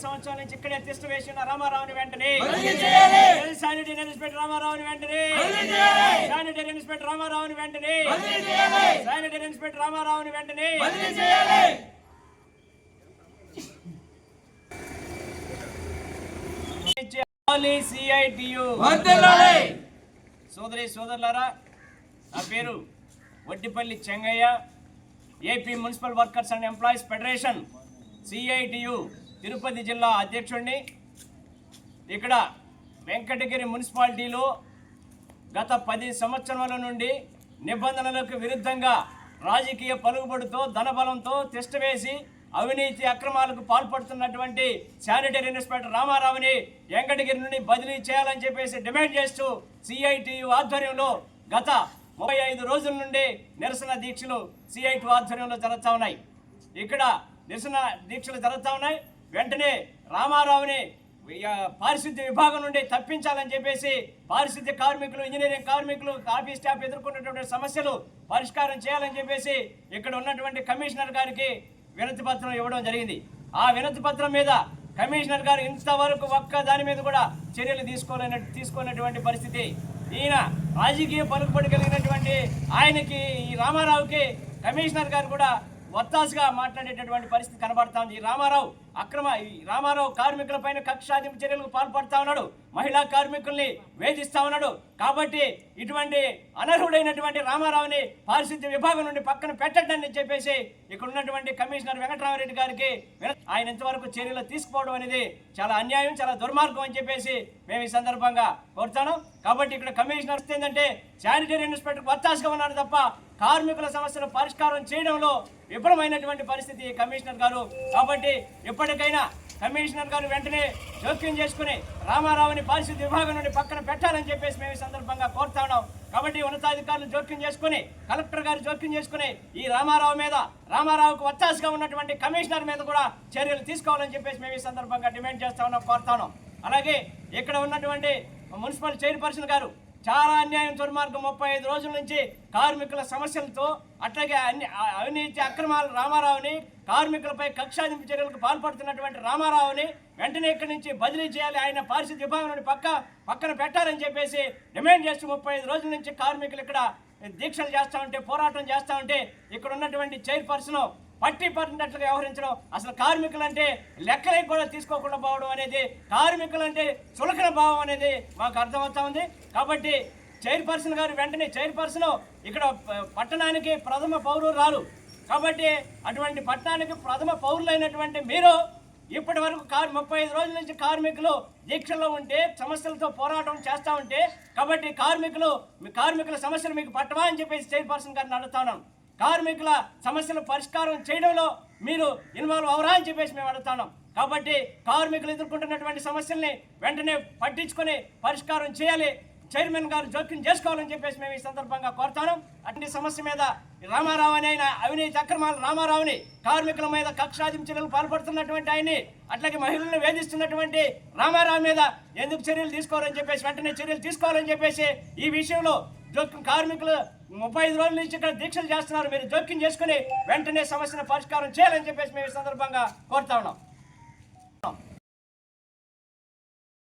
తిష్ట వేసిన రామారావుని వెంటనే. శానిటరీ ఇన్స్పెక్టర్ రామారావుని వెంటనే. శానిటరీ ఇన్స్పెక్టర్ రామారావుని వెంటనే. శానిటరీ ఇన్స్పెక్టర్ రామారావుని వెంటనే. సోదరి సోదరులారా నా పేరు Vaddipalli Chengaiah. AP municipal workers and employees federation CITU. Tirupati జిల్లా అధ్యక్షుడిని ఇక్కడ వెంకటగిరి మున్సిపాలిటీలో గత పది సంవత్సరాల నుండి నిబంధనలకు విరుద్ధంగా రాజకీయ పలుకుబడితో ధనబలంతో తిష్టవేసి అవినీతి అక్రమాలకు పాల్పడుతున్నటువంటి శానిటరీ ఇన్స్పెక్టర్ రామారావుని వెంకటగిరి నుండి బదిలీ చేయాలని చెప్పేసి డిమాండ్ చేస్తూ సిఐటియు ఆధ్వర్యంలో గత ముప్పై ఐదు రోజుల నుండి నిరసన దీక్షలు సిఐటి ఆధ్వర్యంలో జరుగుతూ ఉన్నాయి. ఇక్కడ నిరసన దీక్షలు జరుగుతూ ఉన్నాయి. వెంటనే రామారావుని పారిశుద్ధ్య విభాగం నుండి తప్పించాలని చెప్పేసి పారిశుద్ధ్య కార్మికులు ఇంజనీరింగ్ కార్మికులు ఆఫీస్ స్టాఫ్ ఎదుర్కొన్నటువంటి సమస్యలు పరిష్కారం చేయాలని చెప్పేసి ఇక్కడ ఉన్నటువంటి కమిషనర్ గారికి వినతి పత్రం ఇవ్వడం జరిగింది. ఆ వినతి పత్రం మీద కమిషనర్ గారు ఇంతవరకు ఒక్క దాని మీద కూడా చర్యలు తీసుకోలేన తీసుకోనటువంటి పరిస్థితి. ఈయన రాజకీయ పలుకుబడి కలిగినటువంటి ఆయనకి ఈ రామారావుకి కమిషనర్ గారు కూడా వత్తాసుగా మాట్లాడేటటువంటి పరిస్థితి కనబడతా ఉంది ఈ రామారావు అక్రమ ఈ రామారావు కార్మికుల పైన చర్యలకు పాల్పడతా ఉన్నాడు. మహిళా కార్మికుల్ని వేధిస్తా ఉన్నాడు. కాబట్టి ఇటువంటి అనర్హుడైనటువంటి రామారావుని పారిశుద్ధ్య విభాగం నుండి పక్కన పెట్టండి చెప్పేసి ఇక్కడ ఉన్నటువంటి కమిషనర్ వెంకటరామరెడ్డి గారికి ఆయన ఇంతవరకు చర్యలు తీసుకోవడం అనేది చాలా అన్యాయం చాలా దుర్మార్గం అని చెప్పేసి మేము ఈ సందర్భంగా కోరుతాను. కాబట్టి ఇక్కడ కమిషనర్ ఏంటంటే శానిటరీ ఇన్స్పెక్టర్ వత్తాసుగా ఉన్నారు తప్ప కార్మికుల సమస్యను పరిష్కారం చేయడంలో విఫలమైనటువంటి పరిస్థితి కమిషనర్ గారు. కాబట్టి ఎప్పటికైనా కమిషనర్ గారు వెంటనే జోక్యం చేసుకుని రామారావుని పారిశుద్ధ్య విభాగం నుండి పక్కన పెట్టాలని చెప్పేసి మేము ఈ సందర్భంగా కోరుతా ఉన్నాం. కాబట్టి ఉన్నతాధికారులు జోక్యం చేసుకుని కలెక్టర్ గారు జోక్యం చేసుకుని ఈ రామారావు మీద రామారావుకు వత్తాసుగా ఉన్నటువంటి కమిషనర్ మీద కూడా చర్యలు తీసుకోవాలని చెప్పేసి మేము ఈ సందర్భంగా డిమాండ్ చేస్తా ఉన్నాం కోరుతా ఉన్నాం. అలాగే ఇక్కడ ఉన్నటువంటి మున్సిపల్ చైర్పర్సన్ గారు చాలా అన్యాయం దుర్మార్గం. ముప్పై ఐదు రోజుల నుంచి కార్మికుల సమస్యలతో అట్లాగే అన్ని అవినీతి అక్రమాలు రామారావుని కార్మికులపై కక్షాదింపు చర్యలకు పాల్పడుతున్నటువంటి రామారావుని వెంటనే ఇక్కడి నుంచి బదిలీ చేయాలి. ఆయన పారిశుద్ధ విభాగం నుండి పక్క పక్కన పెట్టాలని చెప్పేసి డిమాండ్ చేస్తూ ముప్పై ఐదు రోజుల నుంచి కార్మికులు ఇక్కడ దీక్షలు చేస్తూ ఉంటే పోరాటం చేస్తూ ఉంటే ఇక్కడ ఉన్నటువంటి చైర్పర్సన్ పట్టి పట్టినట్లుగా వ్యవహరించడం. అసలు కార్మికులంటే లెక్కలకి కూడా తీసుకోకుండా పోవడం అనేది కార్మికులంటే చులకన భావం అనేది మాకు అర్థమవుతా ఉంది. కాబట్టి చైర్పర్సన్ గారు వెంటనే చైర్పర్సన్ ఇక్కడ ప- పట్టణానికి ప్రథమ పౌరురాలు కాబట్టి అటువంటి పట్టణానికి ప్రథమ పౌరులైనటువంటి మీరు ఇప్పటి వరకు కార్ ముప్పై ఐదు రోజుల నుంచి కార్మికులు దీక్షల్లో ఉంటే సమస్యలతో పోరాటం చేస్తూ ఉంటే కాబట్టి కార్మికులు మీ కార్మికుల సమస్యలు మీకు పట్టవా అని చెప్పేసి చైర్పర్సన్ గారిని అడుగుతా ఉన్నాం. కార్మికుల సమస్యల పరిష్కారం చేయడంలో మీరు ఇన్వాల్వ్ అవరా అని చెప్పేసి మేము అడుగుతున్నాం. కాబట్టి కార్మికులు ఎదుర్కొంటున్నటువంటి సమస్యల్ని వెంటనే పట్టించుకొని పరిష్కారం చేయాలి. చైర్మన్ గారు జోక్యం చేసుకోవాలని చెప్పేసి మేము ఈ సందర్భంగా కోరుతాను అటువంటి సమస్య మీద రామారావు అని ఆయన అవినీతి అక్రమాలు రామారావుని కార్మికుల మీద కక్షాదించడానికి పాల్పడుతున్నటువంటి ఆయన్ని అట్లాగే మహిళలను వేధిస్తున్నటువంటి రామారావు మీద ఎందుకు చర్యలు తీసుకోవాలని చెప్పేసి వెంటనే చర్యలు తీసుకోవాలని చెప్పేసి ఈ విషయంలో జోక్యం కార్మికులు ముప్పై ఐదు రోజుల నుంచి ఇక్కడ దీక్షలు చేస్తున్నారు. మీరు జోక్యం చేసుకుని వెంటనే సమస్యను పరిష్కారం చేయాలని చెప్పేసి మేము ఈ సందర్భంగా కోరుతా ఉన్నాం.